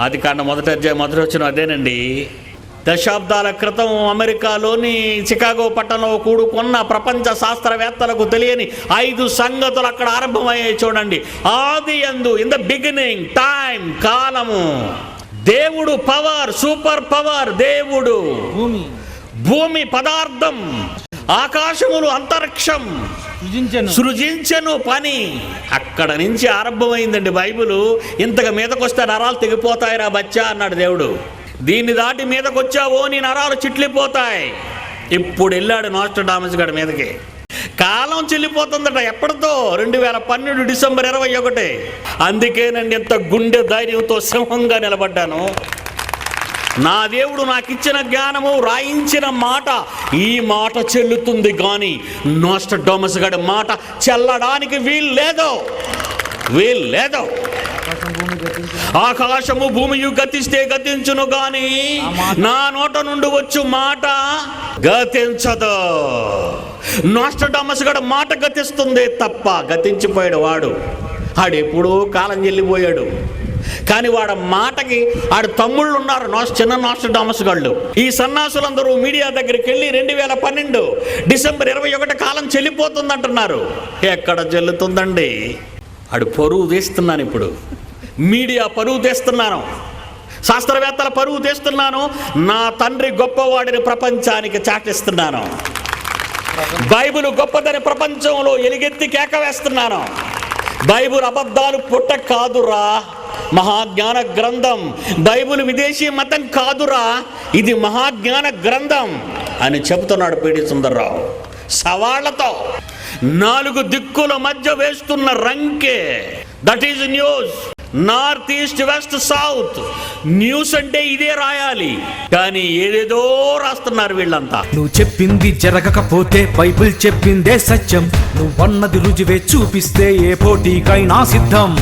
అది కాండ మొదటి అధ్యాయం మొదటి వచ్చిన అదేనండి. దశాబ్దాల క్రితం అమెరికాలోని చికాగో పట్టణంలో కూడుకున్న ప్రపంచ శాస్త్రవేత్తలకు తెలియని ఐదు సంగతులు అక్కడ ఆరంభమయ్యాయి చూడండి. ఆది ఎందు ఇన్ ద బిగినింగ్ టైం కాలము. దేవుడు పవర్ సూపర్ పవర్ దేవుడు. భూమి. భూమి పదార్థం ఆకాశములు అంతరిక్షం. సృజించను. సృజించను పని. అక్కడ నుంచి ఆరంభమైందండి బైబిల్. ఇంతగా మీదకొస్తే నరాలు తెగిపోతాయిరా బచ్చా అన్నాడు దేవుడు. దీన్ని దాటి మీదకొచ్చావో నీ నరాలు చిట్లిపోతాయి. ఇప్పుడు వెళ్ళాడు నాస్టడామస్ గడి మీదకి. కాలం చెల్లిపోతుందట ఎప్పటితో? రెండు వేల పన్నెండు డిసెంబర్ ఇరవై ఒకటి. అందుకేనండి ఎంత గుండె ధైర్యంతో సింహంగా నిలబడ్డాను. నా దేవుడు నాకు ఇచ్చిన జ్ఞానము రాయించిన మాట ఈ మాట చెల్లుతుంది కానీ నోస్ట డోమస్ గడి మాట చెల్లడానికి వీలు లేదు. వీలు లేదు. భూమి ఆకాశము భూమియు గతిస్తే గతించును గాని నా నోట నుండి వచ్చు మాట గతించదు. నోస్టడామస్ గడ మాట గతిస్తుంది తప్ప గతించిపోయాడు వాడు ఆడెప్పుడో కాలం చెల్లిపోయాడు. కానీ వాడ మాటకి ఆడు తమ్ముళ్ళు ఉన్నారు. నోస్ చిన్న నోస్టడామస్ గాళ్ళు. ఈ సన్నాసులందరూ మీడియా దగ్గరికి వెళ్ళి రెండు వేల పన్నెండు డిసెంబర్ ఇరవై ఒకటి కాలం చెల్లిపోతుంది అంటున్నారు ఎక్కడ చెల్లుతుందండి ఆడు పరువు తీస్తున్నాను ఇప్పుడు. మీడియా పరువు తీస్తున్నాను. శాస్త్రవేత్తల పరువు తీస్తున్నాను. నా తండ్రి గొప్పవాడిని ప్రపంచానికి చాటిస్తున్నాను. బైబిల్ గొప్పదని ప్రపంచంలో ఎలుగెత్తి కేక వేస్తున్నాను. బైబుల్ అబద్ధాలు పుట్ట కాదురా. మహాజ్ఞాన గ్రంథం బైబుల్ విదేశీ మతం కాదురా ఇది మహాజ్ఞాన గ్రంథం అని చెబుతున్నాడు పీడి సుందర్రావు. సవాళ్ళతో నాలుగు దిక్కుల మధ్య వేస్తున్న రంకే that is news north east west south news అంటే ఇదే రాయాలి. కానీ ఏదేదో రాస్తున్నారు వీళ్ళంతా. నువ్వు చెప్పింది జరగకపోతే బైబిల్ చెప్పిందే సత్యం. నువ్వు అన్నది రుజువే చూపిస్తే ఏ పోటీకైనా సిద్ధం.